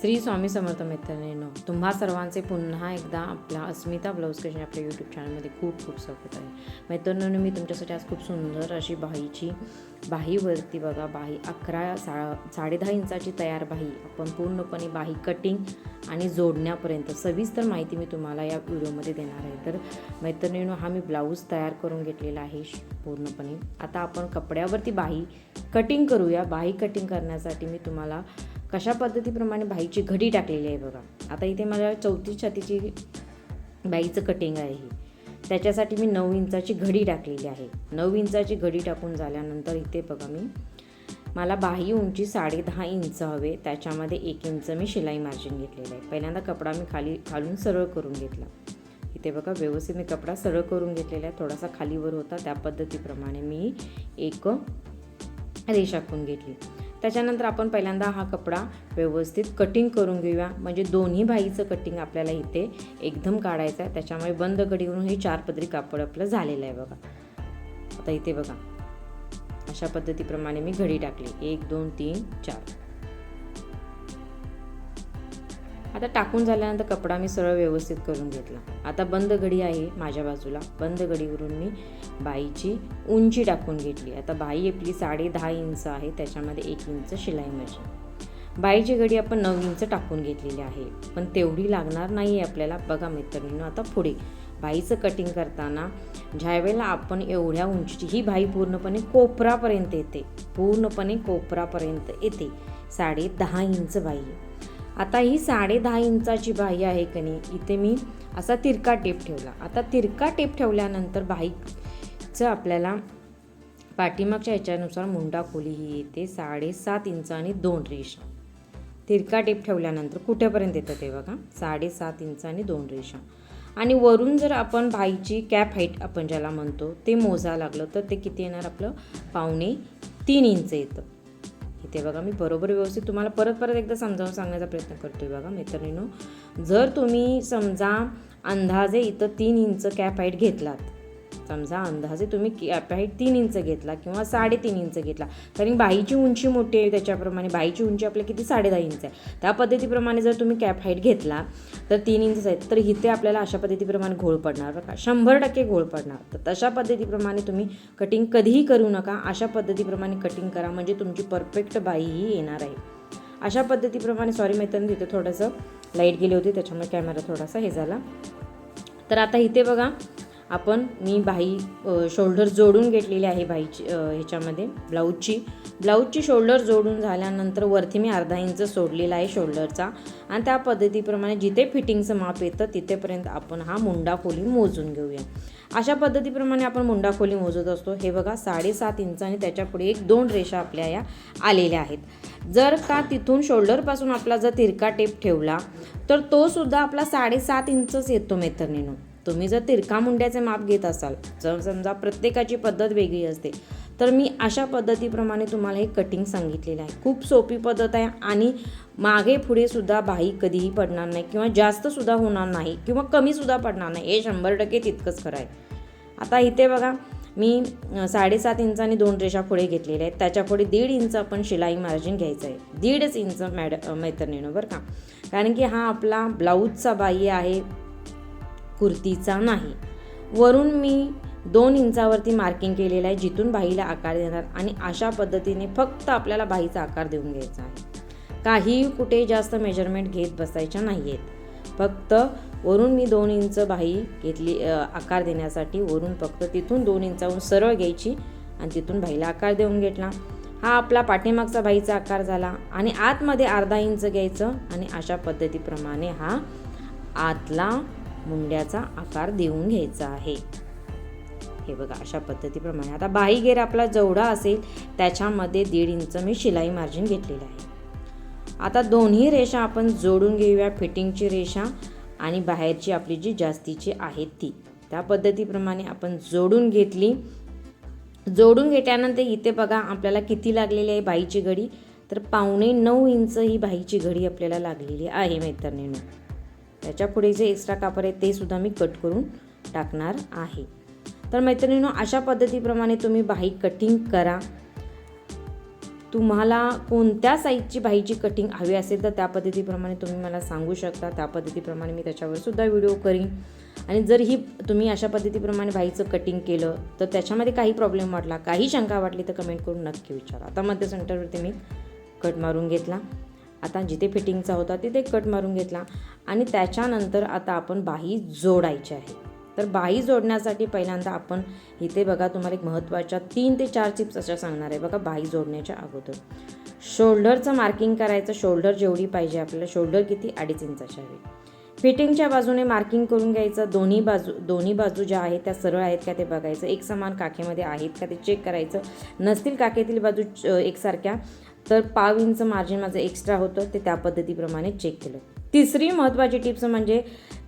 श्री स्वामी समर्थ मित्रांनो तुम्हा सर्वांचे पुन्हा एकदा आपल्या अस्मिता ब्लाऊज क्रिएशन आपल्या यूट्यूब चॅनलमध्ये खूप खूप स्वागत आहे. मैत्रिणींनो मी तुमच्यासाठी आज खूप सुंदर अशी बाहीची बाहीवरती बघा बाही अकरा सा साडेदहा इंचाची तयार बाही आपण पूर्णपणे बाही कटिंग आणि जोडण्यापर्यंत सविस्तर माहिती मी तुम्हाला या व्हिडिओमध्ये देणार आहे. तर मैत्रिणींनो हा मी ब्लाऊज तयार करून घेतलेला आहे श- पूर्णपणे. आता आपण कपड्यावरती बाही कटिंग करूया. बाही कटिंग करण्यासाठी मी तुम्हाला कशा पद्धतीप्रमाणे बाईची घडी टाकलेली आहे बघा. आता इथे मला चौथी छातीची बाईचं कटिंग आहे ही. त्याच्यासाठी मी नऊ इंचाची घडी टाकलेली आहे. नऊ इंचाची घडी टाकून झाल्यानंतर इथे बघा मी मला बाही उंची साडेदहा इंच हवे त्याच्यामध्ये एक इंच मी शिलाई मार्जिन घेतलेलं आहे. पहिल्यांदा कपडा मी खाली खालून सरळ करून घेतला. इथे बघा व्यवस्थित मी कपडा सरळ करून घेतलेला आहे. थोडासा खालीवर होता त्या पद्धतीप्रमाणे मी एक रेषा आखून घेतली. त्याच्यानंतर आपण पहिल्यांदा हा कपडा व्यवस्थित कटिंग करून घेऊया. म्हणजे दोन्ही बाईचं कटिंग आपल्याला इथे एकदम काढायचं आहे. त्याच्यामुळे बंद कडीवरून हे चार पदरी कापड आपलं झालेलं आहे बघा. आता इथे बघा. अशा पद्धतीप्रमाणे मी घडी टाकली. एक दोन तीन चार. आता टाकून झाल्यानंतर कपडा मी सरळ व्यवस्थित करून घेतला. आता बंद घडी आहे माझ्या बाजूला. बंद घडीवरून मी बाईची उंची टाकून घेतली. आता बाई आपली साडे दहा इंच आहे त्याच्यामध्ये एक इंच शिलाई मशीन. बाईची घडी आपण नऊ इंच टाकून घेतलेली आहे. पण तेवढी लागणार नाही आहे आपल्याला. बघा मित्रांनो आता पुढे. बाईचं कटिंग करताना ज्यावेळेला आपण एवढ्या उंचीची ही बाई पूर्णपणे कोपरापर्यंत येते. पूर्णपणे कोपरापर्यंत येते. साडे दहा इंच बाई. आहे आता ही साडे दहा इंचाची बाही आहे की नाही इथे मी असा तिरका टेप ठेवला. आता तिरका टेप ठेवल्यानंतर बाईचं आपल्याला पाठीमागच्या ह्याच्यानुसार मुंडा खोली ही येते साडेसात इंच आणि दोन रेषा. तिरका टेप ठेवल्यानंतर कुठेपर्यंत येतं ते बघा साडेसात इंच आणि दोन रेषा. आणि वरून जर आपण बाईची कॅप हाईट आपण ज्याला म्हणतो ते मोजा लागलं तर ते किती येणार आपलं? पावणे तीन इंच येतं. ते बघा मी बरोबर व्यवस्थित तुम्हाला परत परत एकदा समजावून सांगण्याचा प्रयत्न करतो आहे बघा मैत्रिणीनो जर तुम्ही समजा अंदाजे इथं तीन इंच कॅप हाईट घेतलात समजा अंदाजे तुम्ही कॅप हाईट तीन इंच घेतला किंवा साडेतीन इंच घेतला. कारण बाईची उंची मोठी आहे त्याच्याप्रमाणे बाईची उंची आपल्या किती? साडेदहा इंच आहे. त्या पद्धतीप्रमाणे जर तुम्ही कॅप हाईट घेतला तर तीन इंच आहेत. तर इथे आपल्याला अशा पद्धतीप्रमाणे घोळ पडणार बघा. शंभर टक्के घोळ पडणार. तर तशा पद्धतीप्रमाणे तुम्ही कटिंग कधीही करू नका. अशा पद्धतीप्रमाणे कटिंग करा. म्हणजे तुमची परफेक्ट बाई ही येणार आहे. अशा पद्धतीप्रमाणे सॉरी मैत्रिणी तिथे थोडंसं लाइट गेली होती त्याच्यामुळे कॅमेरा थोडासा हे झाला. तर आता इथे बघा. आपण मी बाई शोल्डर जोडून घेतलेली आहे बाईची ह्याच्यामध्ये ब्लाऊजची. ब्लाऊजची शोल्डर जोडून झाल्यानंतर वरती मी अर्धा इंच सोडलेला आहे शोल्डरचा आणि त्या पद्धतीप्रमाणे जिथे फिटिंगचं माप येतं तिथेपर्यंत आपण हा मुंडा खोली मोजून घेऊया. अशा पद्धतीप्रमाणे आपण मुंडा खोली मोजत असतो. हे बघा साडेसात इंच आणि त्याच्यापुढे एक दोन रेषा आपल्या या आलेल्या आहेत. जर का तिथून शोल्डरपासून आपला जर तिरका टेप ठेवला तर तो सुद्धा आपला साडेसात इंचच येतो मैत्रिणीनं तुम्ही जर तिरका मुंड्याचे माप घेत असाल जर समजा प्रत्येकाची पद्धत वेगळी असते तर मी अशा पद्धतीप्रमाणे तुम्हाला हे कटिंग सांगितलेलं आहे. खूप सोपी पद्धत आहे आणि मागे पुढे सुद्धा बाही कधीही पडणार नाही किंवा जास्त सुद्धा होणार नाही किंवा कमी सुद्धा पडणार नाही. हे शंभर टक्के तितकंच खरं आहे. आता इथे बघा मी साडेसात इंच आणि दोन रेषा पुढे घेतलेल्या आहेत. त्याच्या पुढे दीड इंच आपण शिलाई मार्जिन घ्यायचं आहे. दीडच इंच मॅड मैत्रिणीनं बरं का? कारण की हा आपला ब्लाऊजचा बाई आहे. कुर्तीचा नाही. वरून मी दोन इंचावरती मार्किंग केलेलं आहे जिथून बाईला आकार देणार आणि अशा पद्धतीने फक्त आपल्याला बाईचा आकार देऊन घ्यायचा आहे. काही कुठे जास्त मेजरमेंट घेत बसायच्या नाही आहेत फक्त वरून मी दोन इंच बाई घेतली आकार देण्यासाठी वरून फक्त तिथून दोन इंचावरून सरळ घ्यायची आणि तिथून बाईला आकार देऊन घेतला. हा आपला पाठीमागचा बाईचा आकार झाला आणि आतमध्ये अर्धा इंच घ्यायचं आणि अशा पद्धतीप्रमाणे हा आतला मुंड्याचा आकार देऊन घ्यायचा आहे. हे बघा अशा पद्धतीप्रमाणे. आता बाही घेर आपला जेवढा असेल त्याच्यामध्ये दीड इंच मी शिलाई मार्जिन घेतलेलं आहे. आता दोन्ही रेषा आपण जोडून घेऊया फिटिंगची रेषा आणि बाहेरची आपली जी जास्तीची आहे ती. त्या पद्धतीप्रमाणे आपण जोडून घेतली. जोडून घेतल्यानंतर इथे बघा आपल्याला किती लागलेली आहे बाईची घडी? तर पावणे नऊ इंच ही बाईची घडी आपल्याला लागलेली आहे मैत्रिणीनं. त्याच्यापुढे जे एक्स्ट्रा कापड आहे ते सुद्धा मी कट करून टाकणार आहे. तर मैत्रिणीनो अशा पद्धतीप्रमाणे तुम्ही बाही कटिंग करा. तुम्हाला कोणत्या साईजची बाईची कटिंग हवी असेल तर त्या पद्धतीप्रमाणे तुम्ही मला सांगू शकता. त्या पद्धतीप्रमाणे मी त्याच्यावर सुद्धा व्हिडिओ करीन. आणि जर ही तुम्ही अशा पद्धतीप्रमाणे बाईचं कटिंग केलं तर त्याच्यामध्ये काही प्रॉब्लेम वाटला काही शंका वाटली तर कमेंट करून नक्की विचारा. आता मध्य सेंटरवरती मी कट मारून घेतला. आता जिथे फिटिंगचा होता तिथे कट मारून घेतला. आणि त्याच्यानंतर आता आपण बाही जोडायची आहे. तर बाही जोडण्यासाठी पहिल्यांदा आपण इथे बघा तुम्हाला एक महत्त्वाच्या तीन ते चार चिप्स अशा सांगणार आहे बघा बाही जोडण्याच्या अगोदर. शोल्डरचं मार्किंग करायचं शोल्डर जेवढी पाहिजे आपल्याला शोल्डर किती? अडीच इंचाची हवी. फिटिंगच्या बाजूने मार्किंग करून घ्यायचं. दोन्ही बाजू दोन्ही बाजू ज्या आहेत त्या सरळ आहेत का ते बघायचं. एक समान काखेमध्ये आहेत का ते चेक करायचं. नसतील काखेतील बाजू एकसारख्या तर पाव इंच मार्जिन माझं एक्स्ट्रा होतं. ते त्या पद्धतीप्रमाणे चेक केलं. तिसरी महत्त्वाची टिप्स म्हणजे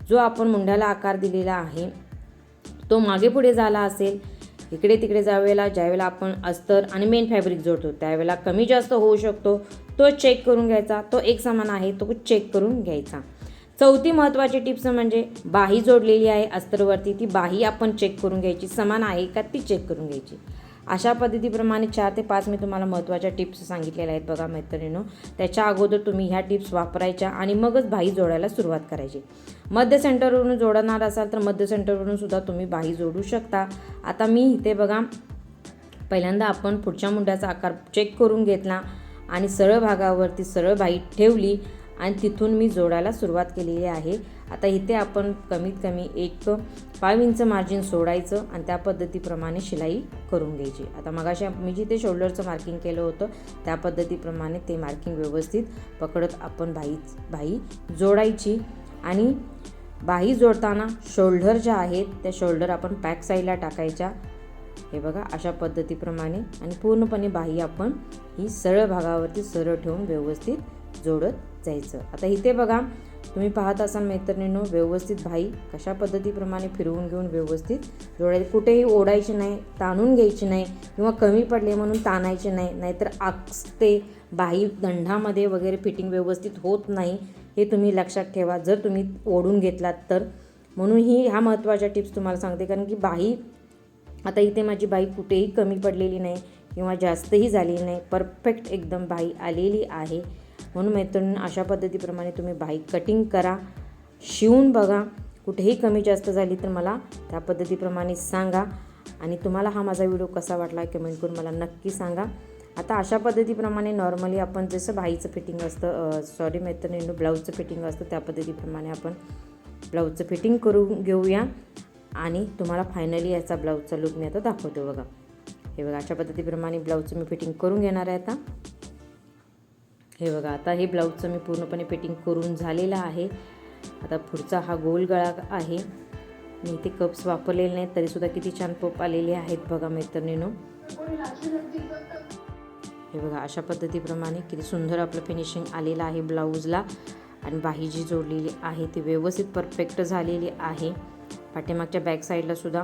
जो आपण मुंड्याला आकार दिलेला आहे तो मागे पुढे झाला असेल इकडे तिकडे ज्यावेळेला ज्यावेळेला आपण अस्तर आणि मेन फॅब्रिक जोडतो त्यावेळेला कमी जास्त होऊ शकतो. तो चेक करून घ्यायचा. तो एक समान आहे तो चेक करून घ्यायचा. चौथी महत्त्वाची टिप्स म्हणजे बाही जोडलेली आहे अस्तरवरती ती बाही आपण चेक करून घ्यायची समान आहे का ती चेक करून घ्यायची. अशा पद्धतीप्रमाणे चार ते पाच मी तुम्हाला महत्त्वाच्या टिप्स सांगितलेल्या आहेत बघा मैत्रिणीनो. त्याच्या अगोदर तुम्ही ह्या टिप्स वापरायच्या आणि मगच बाही जोडायला सुरुवात करायची. मध्य सेंटरवरून जोडणार असाल तर मध्य सेंटरवरून सुद्धा तुम्ही बाही जोडू शकता. आता मी इथे बघा पहिल्यांदा आपण पुढच्या मुंड्याचा आकार चेक करून घेतला आणि सरळ भागावरती सरळ बाई ठेवली. आणि तिथून मी जोडायला सुरुवात केलेली आहे. आता इथे आपण कमीत कमी एक पाव इंच मार्जिन सोडायचं आणि त्या पद्धतीप्रमाणे शिलाई करून घ्यायची. आता मगाशी मी जिथे शोल्डरचं मार्किंग केलं होतं त्या पद्धतीप्रमाणे ते मार्किंग व्यवस्थित पकडत आपण बाई बाई जोडायची. आणि बाही जोडताना शोल्डर ज्या आहेत त्या शोल्डर आपण पॅक साईडला टाकायच्या. हे बघा अशा पद्धतीप्रमाणे. आणि पूर्णपणे बाही आपण ही सरळ भागावरती सरळ ठेवून व्यवस्थित जोडत जायचं. आता इथे बघा तुम्ही पाहत असाल मैत्रिणींनो व्यवस्थित बाई कशा पद्धतीप्रमाणे फिरवून घेऊन व्यवस्थित जोडायचे. कुठेही ओढायची नाही ताणून घ्यायची नाही किंवा कमी पडले म्हणून ताणायचे नाही नाहीतर आकसते बाही दंडामध्ये वगैरे फिटिंग व्यवस्थित होत नाही हे तुम्ही लक्षात ठेवा. जर तुम्ही ओढून घेतलात तर. म्हणून ही ह्या महत्त्वाच्या टिप्स तुम्हाला सांगते कारण की बाही आता इथे माझी बाई कुठेही कमी पडलेली नाही किंवा जास्तही झालेली नाही परफेक्ट एकदम बाई आलेली आहे. म्हणून मैत्रिणी अशा पद्धतीप्रमाणे तुम्ही बाई कटिंग करा. शिवून बघा. कुठेही कमी जास्त झाली तर मला त्या पद्धतीप्रमाणे सांगा. आणि तुम्हाला हा माझा व्हिडिओ कसा वाटला कमेंट करून मला नक्की सांगा. आता अशा पद्धतीप्रमाणे नॉर्मली आपण जसं बाईचं फिटिंग असतं सॉरी मैत्रिणींनो ब्लाऊजचं फिटिंग असतं त्या पद्धतीप्रमाणे आपण ब्लाऊजचं फिटिंग करून घेऊया. आणि तुम्हाला फायनली याचा ब्लाऊजचा लुक मी आता दाखवतो बघा. हे बघा अशा पद्धतीप्रमाणे ब्लाऊजचं मी फिटिंग करून घेणार आहे आता. हे बघा आता हे ब्लाऊजचं मी पूर्णपणे फिटिंग करून झालेलं आहे. आता पुढचा हा गोल गळा आहे. मी इथे कप्स वापरलेले नाहीत तरीसुद्धा किती छान पप आलेले आहेत बघा मैत्रिणीनो हे बघा अशा पद्धतीप्रमाणे किती सुंदर आपलं फिनिशिंग आलेलं आहे ब्लाऊजला. आणि बाही जी जोडलेली आहे ती व्यवस्थित परफेक्ट झालेली आहे. पाठीमागच्या बॅक साईडला सुद्धा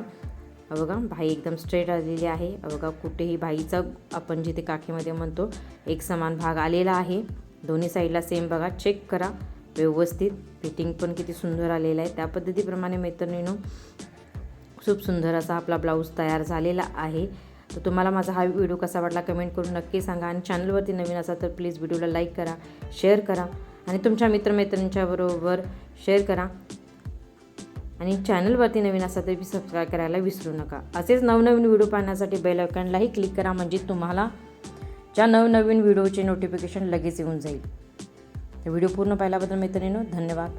बघा भाई एकदम स्ट्रेट आलेली आहे. बघा कुठेही भाईचा आपण जिथे काकीमध्ये म्हणतो एक समान भाग आलेला आहे. दोन्ही साईडला सेम बघा चेक करा. व्यवस्थित. फिटिंग पण किती सुंदर आलेलं आहे. त्या पद्धतीप्रमाणे मैत्रिणीनं खूप सुंदर असा आपला ब्लाऊज तयार झालेला आहे. तर तुम्हाला माझा हा व्हिडिओ कसा वाटला कमेंट करून नक्की सांगा. आणि चॅनलवरती नवीन असाल तर प्लीज व्हिडिओला लाईक करा शेअर करा. आणि तुमच्या मित्रमैत्रिणींच्याबरोबर शेअर करा. आणि चॅनलवरती नवीन असा तरी सबस्क्राईब करायला विसरू नका. असेच नवनवीन व्हिडिओ पाहण्यासाठी बेल आयकॉनलाही क्लिक करा म्हणजे तुम्हाला ज्या नवनवीन व्हिडिओचे नोटिफिकेशन लगेच येऊन जाईल. तर व्हिडिओ पूर्ण पाहिल्याबद्दल मैत्रिणीनो धन्यवाद.